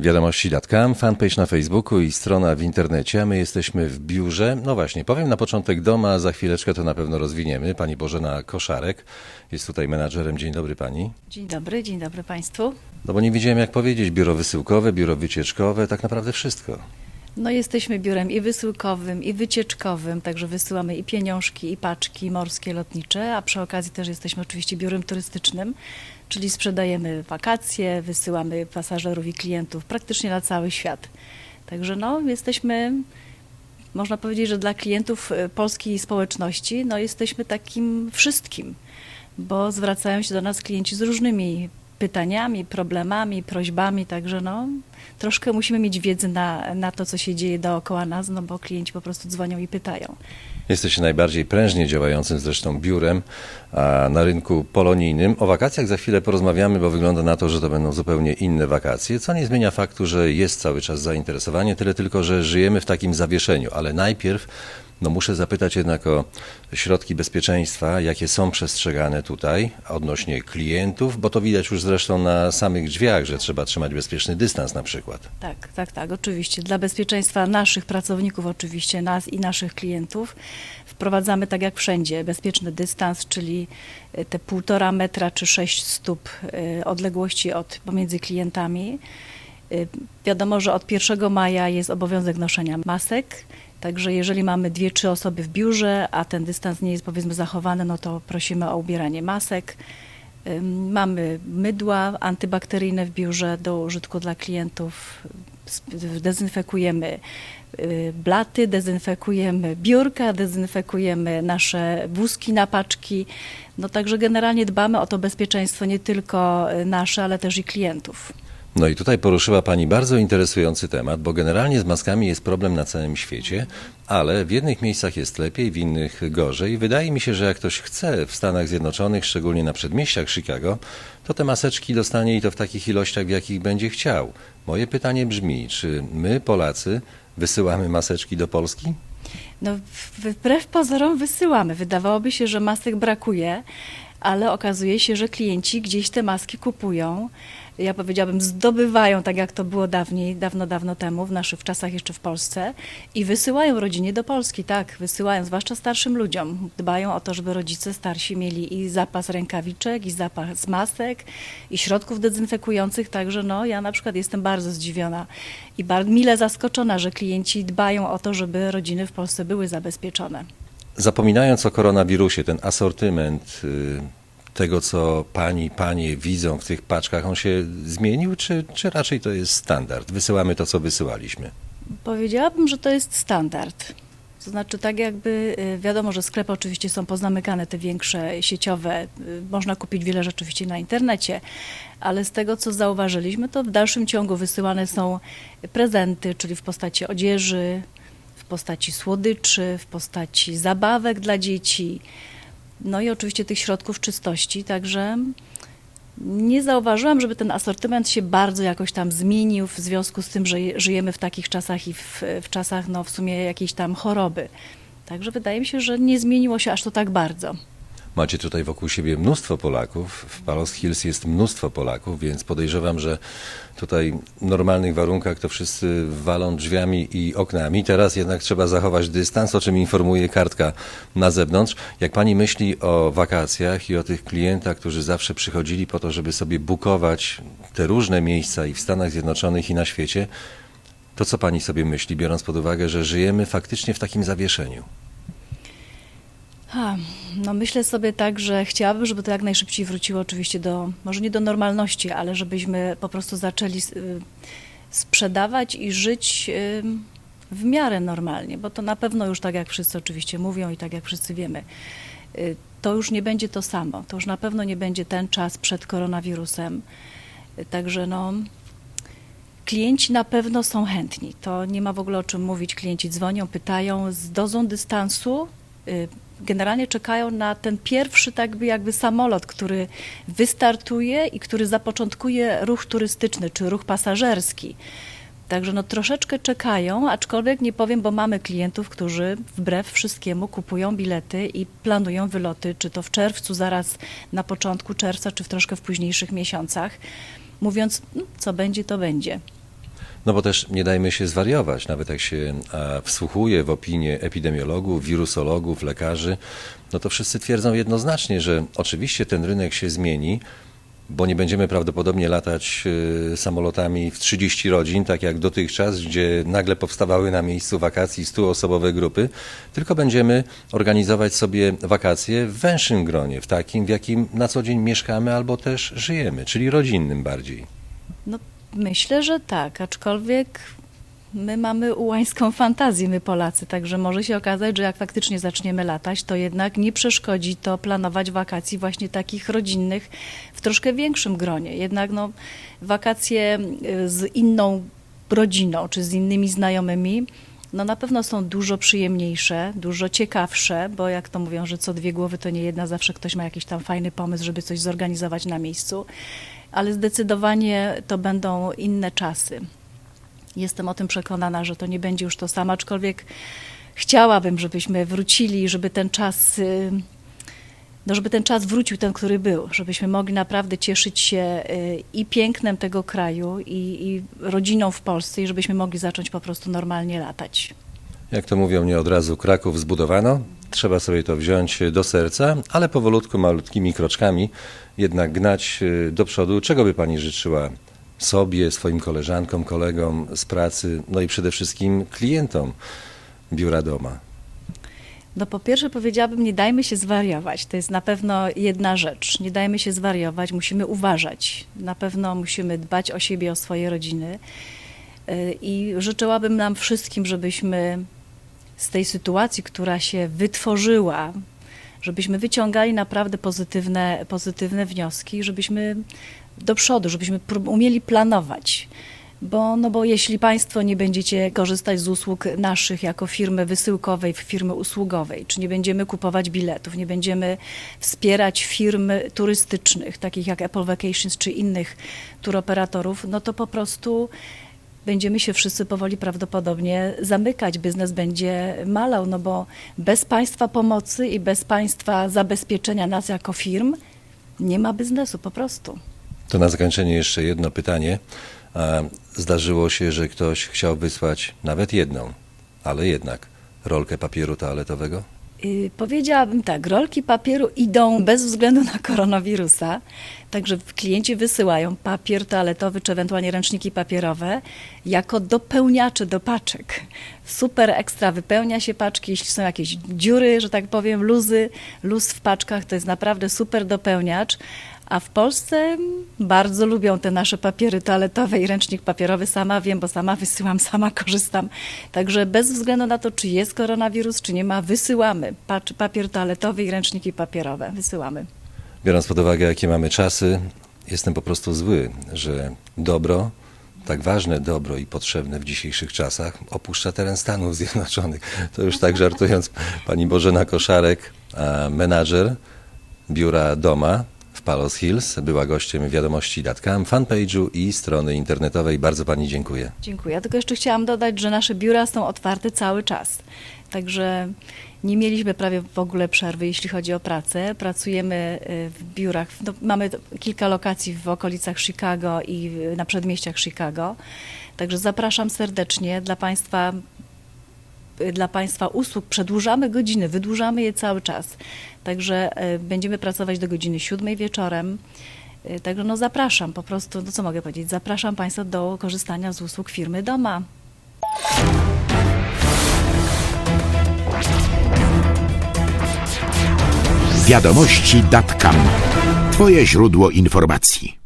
Wiadomości.com, fanpage na Facebooku i strona w internecie. a My jesteśmy w biurze. No właśnie, powiem na początek doma, za chwileczkę to na pewno rozwiniemy. Pani Bożena Koszarek jest tutaj menadżerem. Dzień dobry pani. Dzień dobry, dzień dobry Państwu. No bo nie wiedziałem jak powiedzieć, biuro wysyłkowe, biuro wycieczkowe, tak naprawdę wszystko. No jesteśmy biurem i wysyłkowym, i wycieczkowym, także wysyłamy i pieniążki, i paczki morskie, lotnicze, a przy okazji też jesteśmy oczywiście biurem turystycznym, czyli sprzedajemy wakacje, wysyłamy pasażerów i klientów praktycznie na cały świat. Także no, jesteśmy, można powiedzieć, że dla klientów e, polskiej społeczności, no jesteśmy takim wszystkim, bo zwracają się do nas klienci z różnymi pytaniami, problemami, prośbami, także no, troszkę musimy mieć wiedzę na, na to, co się dzieje dookoła nas, no bo klienci po prostu dzwonią i pytają. Jesteście najbardziej prężnie działającym zresztą biurem na rynku polonijnym. O wakacjach za chwilę porozmawiamy, bo wygląda na to, że to będą zupełnie inne wakacje, co nie zmienia faktu, że jest cały czas zainteresowanie, tyle tylko, że żyjemy w takim zawieszeniu. Ale najpierw no muszę zapytać jednak o środki bezpieczeństwa, jakie są przestrzegane tutaj odnośnie klientów, bo to widać już zresztą na samych drzwiach, że trzeba trzymać bezpieczny dystans na przykład. Tak, tak, tak, oczywiście. Dla bezpieczeństwa naszych pracowników, oczywiście nas i naszych klientów, wprowadzamy tak jak wszędzie bezpieczny dystans, czyli y, te półtora metra czy sześć stóp y, odległości od, pomiędzy klientami. Y, Wiadomo, że od 1 maja jest obowiązek noszenia masek, także jeżeli mamy dwie, trzy osoby w biurze, a ten dystans nie jest powiedzmy zachowany, no to prosimy o ubieranie masek. Mamy mydła antybakteryjne w biurze do użytku dla klientów. Dezynfekujemy y, blaty, dezynfekujemy biurka, dezynfekujemy nasze wózki na paczki. No także generalnie dbamy o to bezpieczeństwo nie tylko y, nasze, ale też i klientów. No i tutaj poruszyła Pani bardzo interesujący temat, bo generalnie z maskami jest problem na całym świecie, ale w jednych miejscach jest lepiej, w innych gorzej. Wydaje mi się, że jak ktoś chce w Stanach Zjednoczonych, szczególnie na przedmieściach Chicago, to te maseczki dostanie i to w takich ilościach, w jakich będzie chciał. Moje pytanie brzmi, czy my, Polacy, wysyłamy maseczki do Polski? No, wbrew pozorom wysyłamy. Wydawałoby się, że masek brakuje, ale okazuje się, że klienci gdzieś te maski kupują. Ja powiedziałabym, zdobywają, tak jak to było dawniej, dawno, dawno temu, w naszych czasach jeszcze w Polsce i wysyłają rodzinie do Polski, tak, wysyłają, zwłaszcza starszym ludziom. Dbają o to, żeby rodzice starsi mieli i zapas rękawiczek, i zapas masek, i środków dezynfekujących, także no, ja na przykład jestem bardzo zdziwiona i bardzo mile zaskoczona, że klienci dbają o to, żeby rodziny w Polsce były zabezpieczone. Zapominając o koronawirusie, ten asortyment y, tego, co pani, panie widzą w tych paczkach, on się zmienił, czy, czy raczej to jest standard? Wysyłamy to, co wysyłaliśmy. Powiedziałabym, że to jest standard. To znaczy, tak jakby y, wiadomo, że sklepy oczywiście są pozamykane, te większe, sieciowe. y, Można kupić wiele rzeczy oczywiście na internecie, ale z tego, co zauważyliśmy, to w dalszym ciągu wysyłane są prezenty, czyli w postaci odzieży, postaci słodyczy, w postaci zabawek dla dzieci. No i oczywiście tych środków czystości, także nie zauważyłam, żeby ten asortyment się bardzo jakoś tam zmienił w związku z tym, że je- żyjemy w takich czasach i w, w czasach no, w sumie jakiejś tam choroby. Także wydaje mi się, że nie zmieniło się aż to tak bardzo. Macie tutaj wokół siebie mnóstwo Polaków. W Palos Hills jest mnóstwo Polaków, więc podejrzewam, że tutaj w normalnych warunkach to wszyscy walą drzwiami i oknami. Teraz jednak trzeba zachować dystans, o czym informuje kartka na zewnątrz. Jak pani myśli o wakacjach i o tych klientach, którzy zawsze przychodzili po to, żeby sobie bukować te różne miejsca i w Stanach Zjednoczonych i na świecie, to co pani sobie myśli, biorąc pod uwagę, że żyjemy faktycznie w takim zawieszeniu? Ha, no myślę sobie tak, że chciałabym, żeby to jak najszybciej wróciło oczywiście do, może nie do normalności, ale żebyśmy po prostu zaczęli y, sprzedawać i żyć y, w miarę normalnie, bo to na pewno już tak jak wszyscy oczywiście mówią i tak jak wszyscy wiemy, y, to już nie będzie to samo. To już na pewno nie będzie ten czas przed koronawirusem. Także no, Klienci na pewno są chętni. To nie ma w ogóle o czym mówić. Klienci dzwonią, pytają z dozą dystansu. Generalnie czekają na ten pierwszy tak jakby, samolot, który wystartuje i który zapoczątkuje ruch turystyczny czy ruch pasażerski. Także no troszeczkę czekają, aczkolwiek nie powiem, bo mamy klientów, którzy wbrew wszystkiemu kupują bilety i planują wyloty, czy to w czerwcu, zaraz na początku czerwca, czy w troszkę w późniejszych miesiącach, mówiąc, "Mm, co będzie, to będzie. No bo też nie dajmy się zwariować, nawet jak się wsłuchuje w opinie epidemiologów, wirusologów, lekarzy, no to wszyscy twierdzą jednoznacznie, że oczywiście ten rynek się zmieni, bo nie będziemy prawdopodobnie latać y, samolotami w 30 rodzin, tak jak dotychczas, gdzie nagle powstawały na miejscu wakacji 100-osobowe grupy, tylko będziemy organizować sobie wakacje w węższym gronie, w takim, w jakim na co dzień mieszkamy albo też żyjemy, czyli rodzinnym bardziej. No, myślę, że tak, aczkolwiek my mamy ułańską fantazję, my Polacy, także może się okazać, że jak faktycznie zaczniemy latać, to jednak nie przeszkodzi to planować wakacji właśnie takich rodzinnych w troszkę większym gronie. Jednak no, wakacje y, z inną rodziną czy z innymi znajomymi no na pewno są dużo przyjemniejsze, dużo ciekawsze, bo jak to mówią, że co dwie głowy to nie jedna, zawsze ktoś ma jakiś tam fajny pomysł, żeby coś zorganizować na miejscu, ale zdecydowanie to będą inne czasy. Jestem o tym przekonana, że to nie będzie już to samo, aczkolwiek chciałabym, żebyśmy wrócili, żeby ten czas, y, no żeby ten czas wrócił, ten, który był, żebyśmy mogli naprawdę cieszyć się y, i pięknem tego kraju, i, i rodziną w Polsce, i żebyśmy mogli zacząć po prostu normalnie latać. Jak to mówią, nie od razu Kraków zbudowano. Trzeba sobie to wziąć do serca, ale powolutku, malutkimi kroczkami jednak gnać y, do przodu. Czego by Pani życzyła sobie, swoim koleżankom, kolegom z pracy, no i przede wszystkim klientom biura doma? No po pierwsze powiedziałabym, nie dajmy się zwariować. To jest na pewno jedna rzecz. Nie dajmy się zwariować, musimy uważać. Na pewno musimy dbać o siebie, o swoje rodziny. Y, I życzyłabym nam wszystkim, żebyśmy z tej sytuacji, która się wytworzyła, żebyśmy wyciągali naprawdę pozytywne, pozytywne wnioski, żebyśmy do przodu, żebyśmy umieli planować. Bo, no bo jeśli Państwo nie będziecie korzystać z usług naszych jako firmy wysyłkowej, firmy usługowej, czy nie będziemy kupować biletów, nie będziemy wspierać firm turystycznych, takich jak Apple Vacations czy innych turoperatorów, no to po prostu będziemy się wszyscy powoli prawdopodobnie zamykać. Biznes będzie malał, no bo bez Państwa pomocy i bez Państwa zabezpieczenia nas jako firm nie ma biznesu po prostu. To na zakończenie jeszcze jedno pytanie. Zdarzyło się, że ktoś chciał wysłać nawet jedną, ale jednak rolkę papieru toaletowego? Y, Powiedziałabym tak, rolki papieru idą bez względu na koronawirusa, także klienci wysyłają papier toaletowy czy ewentualnie ręczniki papierowe jako dopełniacze do paczek. Super ekstra wypełnia się paczki, jeśli są jakieś dziury, że tak powiem, luzy, luz w paczkach, to jest naprawdę super dopełniacz. A w Polsce bardzo lubią te nasze papiery toaletowe i ręcznik papierowy. Sama wiem, bo sama wysyłam, sama korzystam. Także bez względu na to, czy jest koronawirus, czy nie ma, wysyłamy papier toaletowy i ręczniki papierowe. Wysyłamy. Biorąc pod uwagę, jakie mamy czasy, jestem po prostu zły, że dobro, tak ważne dobro i potrzebne w dzisiejszych czasach, opuszcza teren Stanów Zjednoczonych. To już tak żartując, pani Bożena Koszarek, menadżer biura Doma w Palos Hills, była gościem wiadomości.com, fanpage'u i strony internetowej. Bardzo pani dziękuję. Dziękuję. Ja tylko jeszcze chciałam dodać, że nasze biura są otwarte cały czas. Także nie mieliśmy prawie w ogóle przerwy, jeśli chodzi o pracę. Pracujemy y, w biurach. No, mamy kilka lokacji w okolicach Chicago i na przedmieściach Chicago. Także zapraszam serdecznie dla Państwa dla Państwa usług przedłużamy godziny, wydłużamy je cały czas. Także y, będziemy pracować do godziny siódmej wieczorem. Y, Także no zapraszam po prostu, no co mogę powiedzieć, zapraszam Państwa do korzystania z usług firmy Doma. Wiadomości.com. Twoje źródło informacji.